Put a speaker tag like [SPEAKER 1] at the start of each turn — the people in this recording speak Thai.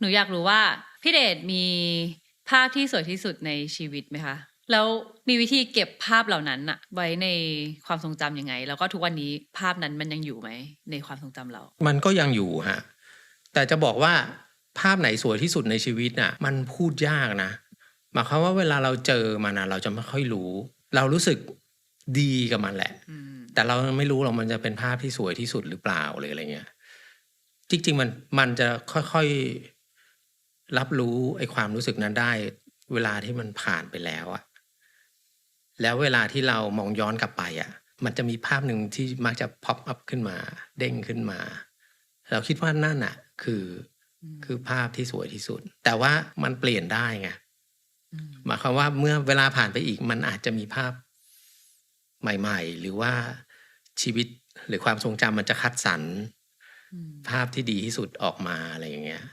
[SPEAKER 1] หนูอยากรู้ว่าพี่เดชมีภาพที่สวยที่สุดในชีวิตไหมคะ แล้วมีวิธีเก็บภาพเหล่านั้นอะไว้ในความทรงจำยังไง แล้วก็ทุกวันนี้ภาพนั้นมันยังอยู่ไหมในความทรงจำเรา
[SPEAKER 2] มันก็ยังอยู่ฮะแต่จะบอกว่าภาพไหนสวยที่สุดในชีวิตน่ะ มันพูดยากนะหมายความว่าเวลาเราเจอมันนะเราจะไม่ค่อยรู้ เรารู้สึกดีกับมันแหละ
[SPEAKER 1] อืม
[SPEAKER 2] แต่เราไม่รู้หรอกมันจะเป็นภาพที่สวยที่สุดหรือเปล่าหรืออะไรเงี้ย จริง ๆ มันมันจะค่อยๆ รับรู้ไอ้ความรู้สึกนั้นได้ เวลาที่มันผ่านไปแล้วอะแล้วเวลาที่เรามองย้อนกลับไปอะมันจะมีภาพหนึ่งที่มักจะพ็อปอัพขึ้นมา เด้งขึ้นมา เราคิดว่านั่นอะคือคือภาพที่สวยที่สุด แต่ว่ามันเปลี่ยนได้ไง
[SPEAKER 1] อืม
[SPEAKER 2] หมายความว่าเมื่อเวลาผ่านไปอีก มันอาจจะมีภาพใหม่ ๆ หรือว่าชีวิตหรือความทรงจำมันจะคัดสรร
[SPEAKER 1] อืม
[SPEAKER 2] ภาพที่ดีที่สุดออกมาอะไรอย่างเงี้ย